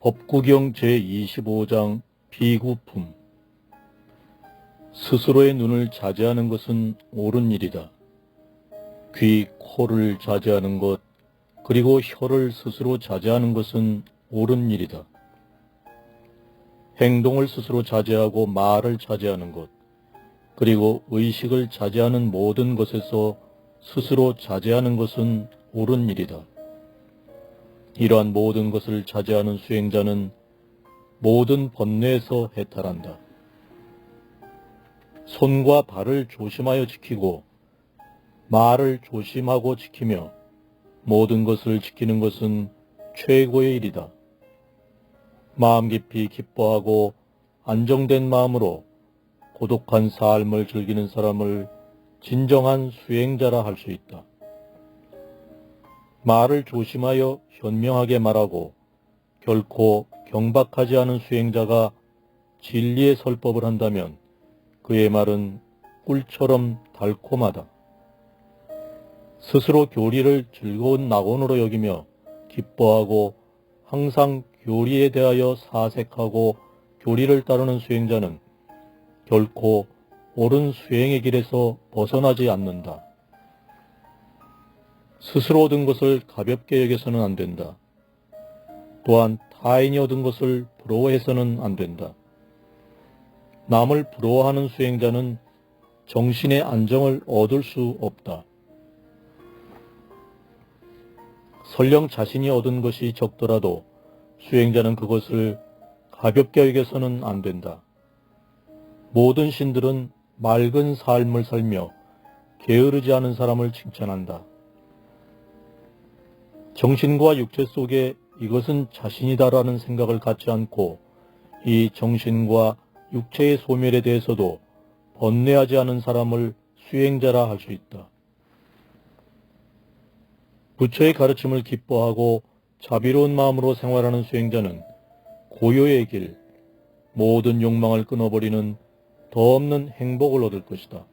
법구경 제25장 비구품 스스로의 눈을 자제하는 것은 옳은 일이다. 귀, 코를 자제하는 것, 그리고 혀를 스스로 자제하는 것은 옳은 일이다. 행동을 스스로 자제하고 말을 자제하는 것, 그리고 의식을 자제하는 모든 것에서 스스로 자제하는 것은 옳은 일이다. 이러한 모든 것을 자제하는 수행자는 모든 번뇌에서 해탈한다. 손과 발을 조심하여 지키고 말을 조심하고 지키며 모든 것을 지키는 것은 최고의 일이다. 마음 깊이 기뻐하고 안정된 마음으로 고독한 삶을 즐기는 사람을 진정한 수행자라 할 수 있다. 말을 조심하여 현명하게 말하고 결코 경박하지 않은 수행자가 진리의 설법을 한다면 그의 말은 꿀처럼 달콤하다. 스스로 교리를 즐거운 낙원으로 여기며 기뻐하고 항상 교리에 대하여 사색하고 교리를 따르는 수행자는 결코 옳은 수행의 길에서 벗어나지 않는다. 스스로 얻은 것을 가볍게 여겨서는 안 된다. 또한 타인이 얻은 것을 부러워해서는 안 된다. 남을 부러워하는 수행자는 정신의 안정을 얻을 수 없다. 설령 자신이 얻은 것이 적더라도 수행자는 그것을 가볍게 여겨서는 안 된다. 모든 신들은 맑은 삶을 살며 게으르지 않은 사람을 칭찬한다. 정신과 육체 속에 이것은 자신이다라는 생각을 갖지 않고 이 정신과 육체의 소멸에 대해서도 번뇌하지 않은 사람을 수행자라 할 수 있다. 부처의 가르침을 기뻐하고 자비로운 마음으로 생활하는 수행자는 고요의 길, 모든 욕망을 끊어버리는 더 없는 행복을 얻을 것이다.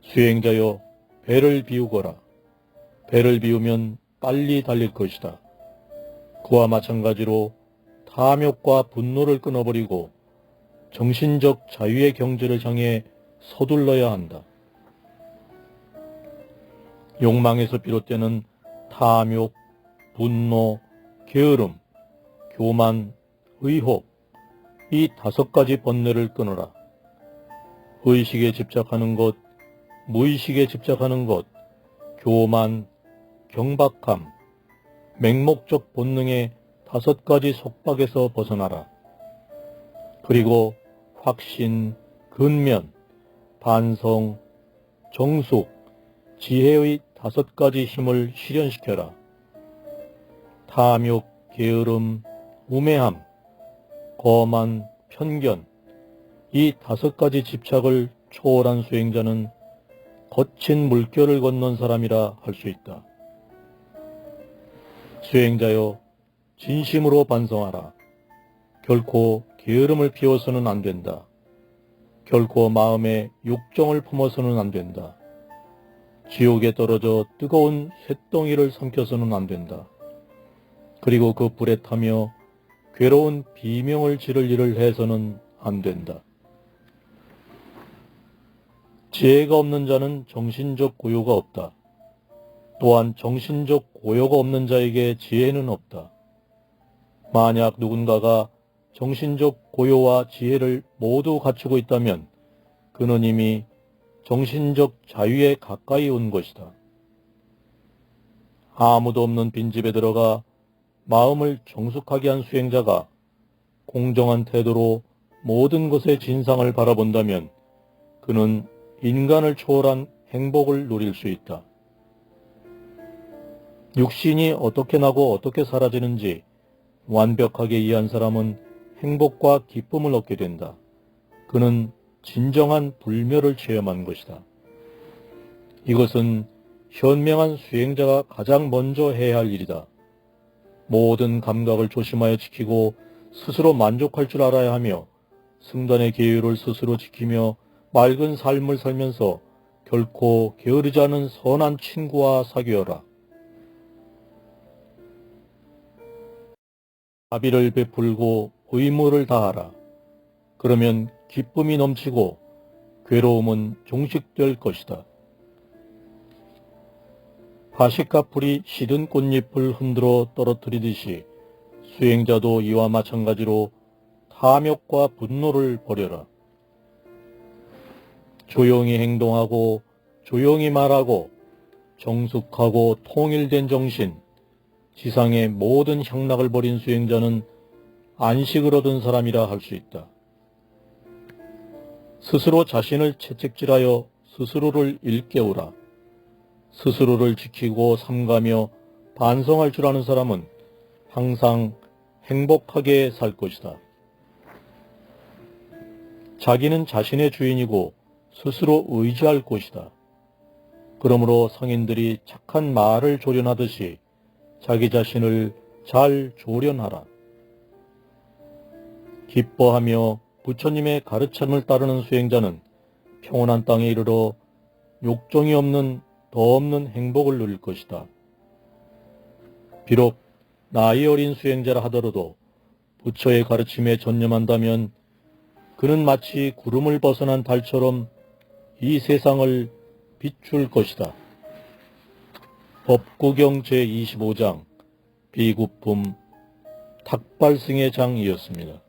수행자여, 배를 비우거라. 배를 비우면 빨리 달릴 것이다. 그와 마찬가지로 탐욕과 분노를 끊어버리고 정신적 자유의 경지를 향해 서둘러야 한다. 욕망에서 비롯되는 탐욕, 분노, 게으름, 교만, 의혹, 이 다섯 가지 번뇌를 끊어라. 의식에 집착하는 것, 무의식에 집착하는 것, 교만, 경박함, 맹목적 본능의 다섯 가지 속박에서 벗어나라. 그리고 확신, 근면, 반성, 정숙, 지혜의 다섯 가지 힘을 실현시켜라. 탐욕, 게으름, 우매함, 거만, 편견, 이 다섯 가지 집착을 초월한 수행자는 거친 물결을 건넌 사람이라 할 수 있다. 수행자여, 진심으로 반성하라. 결코 게으름을 피워서는 안 된다. 결코 마음에 욕정을 품어서는 안 된다. 지옥에 떨어져 뜨거운 쇳덩이를 삼켜서는 안 된다. 그리고 그 불에 타며 괴로운 비명을 지를 일을 해서는 안 된다. 지혜가 없는 자는 정신적 고요가 없다. 또한 정신적 고요가 없는 자에게 지혜는 없다. 만약 누군가가 정신적 고요와 지혜를 모두 갖추고 있다면 그는 이미 정신적 자유에 가까이 온 것이다. 아무도 없는 빈집에 들어가 마음을 정숙하게 한 수행자가 공정한 태도로 모든 것의 진상을 바라본다면 그는 인간을 초월한 행복을 누릴 수 있다. 육신이 어떻게 나고 어떻게 사라지는지 완벽하게 이해한 사람은 행복과 기쁨을 얻게 된다. 그는 진정한 불멸을 체험한 것이다. 이것은 현명한 수행자가 가장 먼저 해야 할 일이다. 모든 감각을 조심하여 지키고 스스로 만족할 줄 알아야 하며 승단의 계율을 스스로 지키며 맑은 삶을 살면서 결코 게으르지 않은 선한 친구와 사귀어라. 자비를 베풀고 의무를 다하라. 그러면 기쁨이 넘치고 괴로움은 종식될 것이다. 가시카 풀이 시든 꽃잎을 흔들어 떨어뜨리듯이 수행자도 이와 마찬가지로 탐욕과 분노를 버려라. 조용히 행동하고 조용히 말하고 정숙하고 통일된 정신, 지상의 모든 향락을 버린 수행자는 안식을 얻은 사람이라 할 수 있다. 스스로 자신을 채찍질하여 스스로를 일깨우라. 스스로를 지키고 삼가며 반성할 줄 아는 사람은 항상 행복하게 살 것이다. 자기는 자신의 주인이고 스스로 의지할 것이다. 그러므로 성인들이 착한 말을 조련하듯이 자기 자신을 잘 조련하라. 기뻐하며 부처님의 가르침을 따르는 수행자는 평온한 땅에 이르러 욕정이 없는 더 없는 행복을 누릴 것이다. 비록 나이 어린 수행자라 하더라도 부처의 가르침에 전념한다면 그는 마치 구름을 벗어난 달처럼 이 세상을 비출 것이다. 법구경 제25장 비구품 탁발승의 장이었습니다.